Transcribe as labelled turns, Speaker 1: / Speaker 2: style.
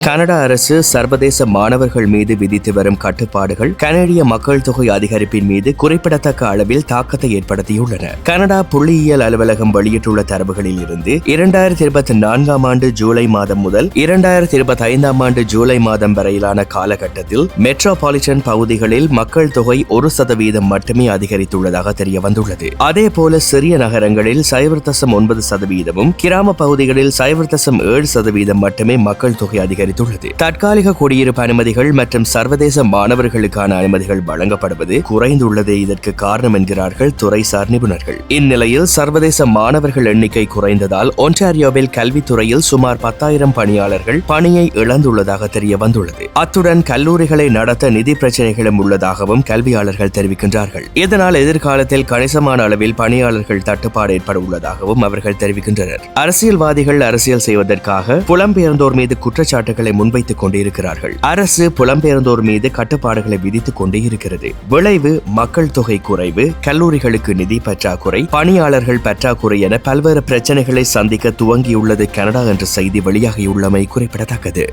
Speaker 1: Canada அரசு சர்வதேச மாணவர்கள் மீது விதித்து வரும் கட்டுப்பாடுகள் கனடிய மக்கள் தொகை அதிகரிப்பின் மீது குறிப்பிடத்தக்க அளவில் தாக்கத்தை ஏற்படுத்தியுள்ளன. கனடா புள்ளியியல் அலுவலகம் வெளியிட்டுள்ள தரவுகளில் இருந்து இரண்டாயிரத்தி இருபத்தி நான்காம் ஆண்டு ஜூலை மாதம் முதல் இரண்டாயிரத்தி இருபத்தி ஐந்தாம் ஆண்டு ஜூலை மாதம் வரையிலான காலகட்டத்தில் மெட்ரோபாலிட்டன் பகுதிகளில் மக்கள் தொகை ஒரு சதவீதம் மட்டுமே அதிகரித்துள்ளதாக தெரிய வந்துள்ளது அதேபோல சிறிய நகரங்களில் சைவர்தசம் ஒன்பது சதவீதமும் கிராம பகுதிகளில் சைவர்தசம் ஏழு சதவீதம் மட்டுமே மக்கள் தொகை அதிகரி அதிகரித்துள்ளது தற்காலிக குடியிருப்பு அனுமதிகள் மற்றும் சர்வதேச மாணவர்களுக்கான அனுமதிகள் வழங்கப்படுவது குறைந்துள்ளதே இதற்கு காரணம் என்கிறார்கள் துறைசார் நிபுணர்கள் இந்நிலையில் சர்வதேச மாணவர்கள் எண்ணிக்கை குறைந்ததால் ஒன்டாரியோவில் கல்வித்துறையில் சுமார் பத்தாயிரம் பணியாளர்கள் பணியை இழந்துள்ளதாக தெரிய வந்துள்ளது அத்துடன் கல்லூரிகளை நடத்த நிதி பிரச்சனைகளும் உள்ளதாகவும் கல்வியாளர்கள் தெரிவிக்கின்றார்கள். இதனால் எதிர்காலத்தில் கணிசமான அளவில் பணியாளர்கள் தட்டுப்பாடு ஏற்பட உள்ளதாகவும் அவர்கள் தெரிவிக்கின்றனர். அரசியல்வாதிகள் அரசியல் செய்வதற்காக புலம்பெயர்ந்தோர் மீது குற்றச்சாட்டுகள் குற்றச்சாட்டுகளை முன்வைத்துக் கொண்டிருக்கிறார்கள். அரசு புலம்பெயர்ந்தோர் மீது கட்டுப்பாடுகளை விதித்துக் கொண்டே இருக்கிறது. விளைவு மக்கள் தொகை குறைவு கல்லூரிகளுக்கு நிதி பற்றாக்குறை பணியாளர்கள் பற்றாக்குறை என பல்வேறு பிரச்சனைகளை சந்திக்க துவங்கியுள்ளது கனடா என்ற செய்தி வெளியாகியுள்ளமை குறிப்பிடத்தக்கது.